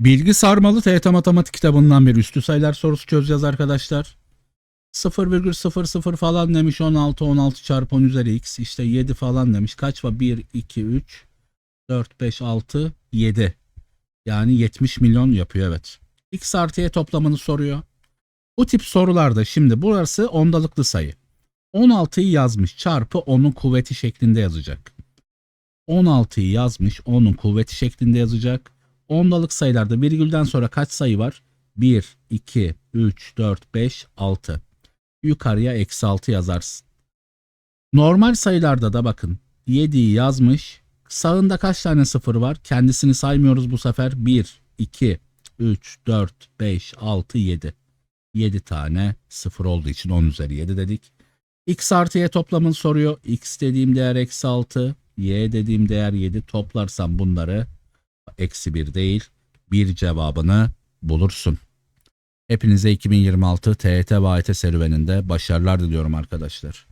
Bilgi sarmalı TYT Matematik kitabından bir üstü sayılar sorusu çözeceğiz arkadaşlar. 0,00 falan demiş 16 16 çarpı 10 üzeri x işte 7 falan demiş. Kaç var? 1 2 3 4 5 6 7. Yani 70 milyon yapıyor evet. X artı y toplamını soruyor. Bu tip sorularda şimdi burası ondalıklı sayı. 16'yı yazmış çarpı 10'un kuvveti şeklinde yazacak. 16'yı yazmış 10'un kuvveti şeklinde yazacak. Ondalık sayılarda virgülden sonra kaç sayı var? 1, 2, 3, 4, 5, 6. Yukarıya eksi 6 yazarsın. Normal sayılarda da bakın 7'yi yazmış. Sağında kaç tane sıfır var? Kendisini saymıyoruz bu sefer. 1, 2, 3, 4, 5, 6, 7. 7 tane sıfır olduğu için 10 üzeri 7 dedik. X artı Y toplamını soruyor. X dediğim değer eksi 6. Y dediğim değer 7. Toplarsam bunları eksi 1 değil bir cevabını bulursun. Hepinize 2026 TET ve serüveninde başarılar diliyorum arkadaşlar.